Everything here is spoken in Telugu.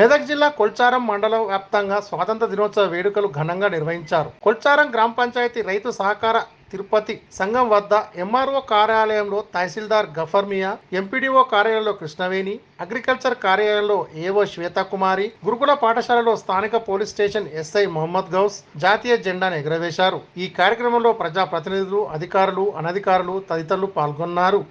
మెదక్ జిల్లా కొల్చారం మండల వ్యాప్తంగా స్వాతంత్ర దినోత్సవ వేడుకలు ఘనంగా నిర్వహించారు. కొల్చారం గ్రామ పంచాయతీ రైతు సహకార తిరుపతి సంఘం వద్ద ఎంఆర్ఓ కార్యాలయంలో తహసీల్దార్ గఫర్మియా ఎంపీడీఓ కార్యాలయంలో కృష్ణవేణి అగ్రికల్చర్ కార్యాలయంలో ఏవో శ్వేతకుమారి గురుకుల పాఠశాలలో స్థానిక police station SI Mohammed Ghouse జాతీయ జెండాను ఎగురవేశారు. ఈ కార్యక్రమంలో ప్రజాప్రతినిధులు అధికారులు అనధికారులు తదితరులు పాల్గొన్నారు.